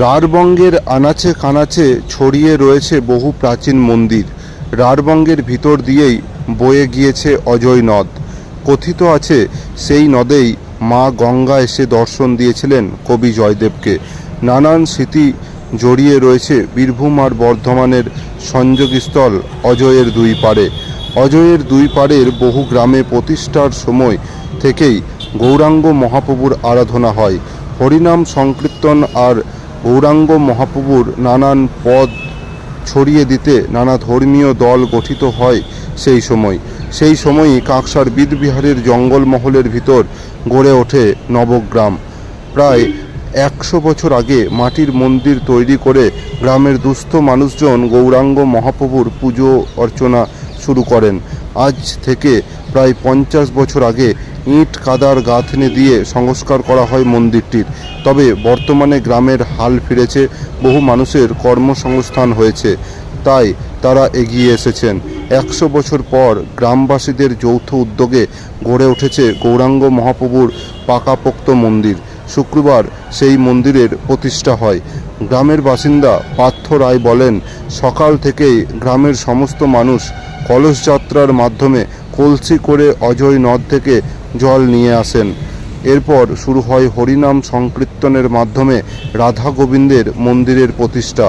রাঢ়বঙ্গের আনাচে কানাচে ছড়িয়ে রয়েছে বহু প্রাচীন মন্দির। রাঢ়বঙ্গের ভিতর দিয়েই বয়ে গিয়েছে অজয় নদ। কথিত আছে, সেই নদেই মা গঙ্গা এসে দর্শন দিয়েছিলেন কবি জয়দেবকে। নানান স্মৃতি জড়িয়ে রয়েছে বীরভূম আর বর্ধমানের সংযোগস্থল অজয়ের দুই পাড়ে। অজয়ের দুই পাড়ের বহু গ্রামে প্রতিষ্ঠার সময় থেকেই গৌরাঙ্গ মহাপ্রভুর আরাধনা হয়। হরিনাম সংকীর্তন আর গৌরাঙ্গ মহাপ্রভুর নানান পদ ছড়িয়ে দিতে নানা ধর্মীয় দল গঠিত হয় সেই সময়। সেই সময়ই কাঁকসার বিদবিহারের জঙ্গলমহলের ভিতর গড়ে ওঠে নবগ্রাম। প্রায় একশো বছর আগে মাটির মন্দির তৈরি করে গ্রামের দুস্থ মানুষজন গৌরাঙ্গ মহাপ্রভুর পুজো অর্চনা শুরু করেন। আজ থেকে প্রায় পঞ্চাশ বছর আগে ইট, কাদার গাঁথনি দিয়ে সংস্কার করা হয় মন্দিরটির। তবে বর্তমানে গ্রামের হাল ফিরেছে, বহু মানুষের কর্মসংস্থান হয়েছে, তাই তারা এগিয়ে এসেছেন। একশো বছর পর গ্রামবাসীদের যৌথ উদ্যোগে গড়ে উঠেছে গৌরাঙ্গ মহাপ্রভুর পাকাপোক্ত মন্দির। শুক্রবার সেই মন্দিরের প্রতিষ্ঠা হয়। গ্রামের বাসিন্দা পার্থ রায় বলেন, সকাল থেকেই গ্রামের সমস্ত মানুষ কলস যাত্রার মাধ্যমে কলসি করে অজয় নদ থেকে জল নিয়ে আসেন। এরপর শুরু হয় হরিনাম সংকীর্তনের মাধ্যমে রাধা গোবিন্দের মন্দিরের প্রতিষ্ঠা।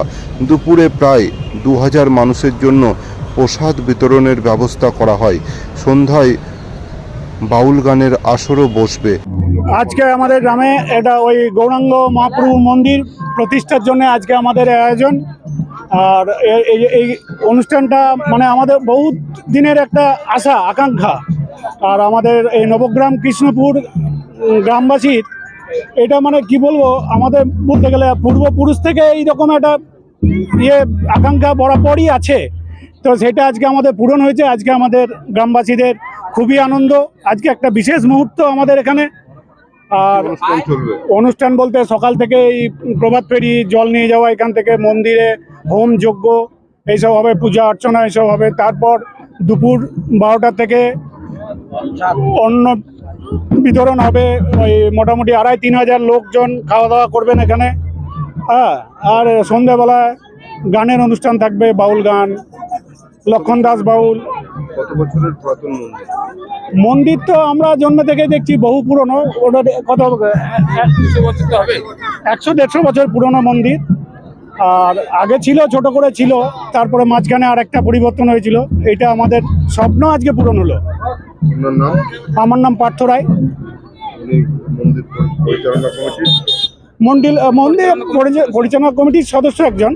দুপুরে প্রায় দু হাজার মানুষের জন্য প্রসাদ বিতরণের ব্যবস্থা করা হয়। সন্ধ্যায় বাউল গানের আসরও বসবে। আজকে আমাদের গ্রামে এটা ওই গৌরাঙ্গ মহাপ্রভু মন্দির প্রতিষ্ঠার জন্য আজকে আমাদের আয়োজন। আর এই অনুষ্ঠানটা মানে আমাদের বহুত দিনের একটা আশা, আকাঙ্ক্ষা। আর আমাদের এই নবগ্রাম কৃষ্ণপুর গ্রামবাসীর এটা মানে কি বলব আমাদের বলতে গেলে পূর্বপুরুষ থেকে এইরকম একটা ইয়ে আকাঙ্ক্ষা বরাবরই আছে। তো সেটা আজকে আমাদের পূরণ হয়েছে আজকে আমাদের গ্রামবাসীদের খুবই আনন্দ। আজকে একটা বিশেষ মুহূর্ত আমাদের এখানে। আর অনুষ্ঠান বলতে সকাল থেকে এই প্রভাত ফেরি জল নিয়ে যাওয়া এখান থেকে মন্দিরে হোম যজ্ঞ এইসব হবে পূজা অর্চনা এইসব হবে। তারপর দুপুর বারোটা থেকে অন্ন বিতরণ হবে ওই মোটামুটি আড়াই তিন হাজার লোকজন খাওয়া দাওয়া করবেন এখানে। হ্যাঁ আর সন্ধ্যাবেলায় গানের অনুষ্ঠান থাকবে বাউল গান লক্ষণ দাস বাউল। কত বছরের পুরাতন মন্দির? মন্দির তো আমরা জন্ম থেকে দেখছি বহু পুরনো। ওটা কত একশো দেড়শো বছর পুরনো মন্দির। আর আগে ছিল ছোট করে ছিল তারপরে মাঝখানে আর একটা পরিবর্তন হয়েছিল। এটা আমাদের স্বপ্ন আজকে পূরণ হলো। আমার নাম পার্থ রায়। মন্দির মন্দির পরিচালনা কমিটির সদস্য একজন।